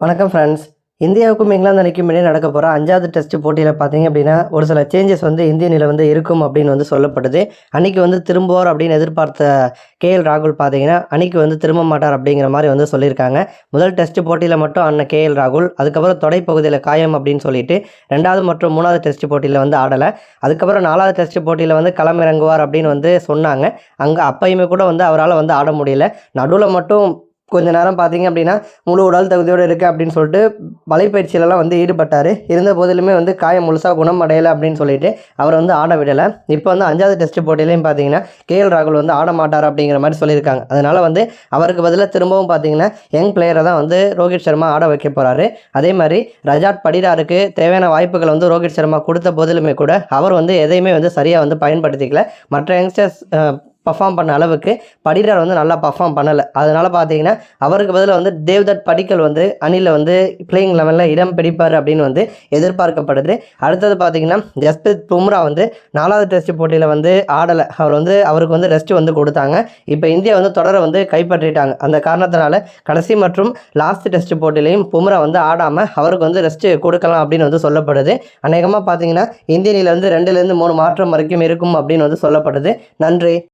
வணக்கம் ஃப்ரெண்ட்ஸ் இந்தியாவுக்கும் இங்கிலாந்து அணிக்கும் இடையே நடக்க போகிற அஞ்சாவது டெஸ்ட் போட்டியில் பார்த்தீங்க அப்படின்னா ஒரு சில சேஞ்சஸ் வந்து இந்திய நிலை வந்து இருக்கும் அப்படின்னு வந்து சொல்லப்படுது. அன்னைக்கு வந்து திரும்புவார் அப்படின்னு எதிர்பார்த்த கேஎல் ராகுல் பார்த்தீங்கன்னா அன்னைக்கு வந்து திரும்ப மாட்டார் அப்படிங்கிற மாதிரி வந்து சொல்லியிருக்காங்க. முதல் டெஸ்ட் போட்டியில் மட்டும் அண்ணன் கேஎல் ராகுல் அதுக்கப்புறம் தொடைப்பகுதியில் காயம் அப்படின்னு சொல்லிட்டு ரெண்டாவது மற்றும் மூணாவது டெஸ்ட் போட்டியில் வந்து ஆடலை. அதுக்கப்புறம் நாலாவது டெஸ்ட் போட்டியில் வந்து களமிறங்குவார் அப்படின்னு வந்து சொன்னாங்க. அங்கே அப்பயுமே கூட வந்து அவரால் வந்து ஆட முடியல. நடுவில் மட்டும் கொஞ்ச நேரம் பார்த்தீங்க அப்படின்னா முழு உடல் தகுதியோடு இருக்குது அப்படின்னு சொல்லிட்டு மலைப்பயிற்சியிலலாம் வந்து ஈடுபட்டார். இருந்த போதிலுமே வந்து காயம் முழுசாக குணம் அடையலை அப்படின்னு சொல்லிட்டு அவர் வந்து ஆட விடலை. இப்போ வந்து அஞ்சாவது டெஸ்ட் போட்டியிலையும் பார்த்தீங்கன்னா கேஎல் ராகுல் வந்து ஆட மாட்டார் அப்படிங்கிற மாதிரி சொல்லியிருக்காங்க. அதனால் வந்து அவருக்கு பதிலாக திரும்பவும் பார்த்தீங்கன்னா யங் பிளேயரை தான் வந்து ரோஹித் சர்மா ஆட வைக்க போகிறாரு அதே மாதிரி ரஜாட் படிடாருக்கு தேவையான வாய்ப்புகள் வந்து ரோஹித் சர்மா கொடுத்த போதிலுமே கூட அவர் வந்து எதையுமே வந்து சரியாக வந்து பயன்படுத்திக்கல. மற்ற யங்ஸ்டர்ஸ் பர்ஃபார்ம் பண்ண அளவுக்கு படிடார் வந்து நல்லா பர்ஃபார்ம் பண்ணலை. அதனால் பார்த்தீங்கன்னா அவருக்கு பதிலாக வந்து தேவ்தத் படிக்கல் வந்து அணியில் வந்து பிளேயிங் லெவலில் இடம் பிடிப்பார் அப்படின்னு வந்து எதிர்பார்க்கப்படுது. அடுத்தது பார்த்தீங்கன்னா ஜஸ்பிரித் பும்ரா வந்து நாலாவது டெஸ்ட் போட்டியில் வந்து ஆடலை. அவர் வந்து அவருக்கு வந்து ரெஸ்ட் வந்து கொடுத்தாங்க. இப்போ இந்தியா வந்து தொடரை வந்து கைப்பற்றிட்டாங்க. அந்த காரணத்தினால கடைசி மற்றும் லாஸ்ட் டெஸ்ட் போட்டியிலையும் பும்ரா வந்து ஆடாமல் அவருக்கு வந்து ரெஸ்ட் கொடுக்கலாம் அப்படின்னு வந்து சொல்லப்படுது. அநேகமாக பார்த்தீங்கன்னா இந்திய வந்து ரெண்டுலேருந்து மூணு மாற்றம் வரைக்கும் இருக்கும் அப்படின்னு வந்து சொல்லப்படுது. நன்றி.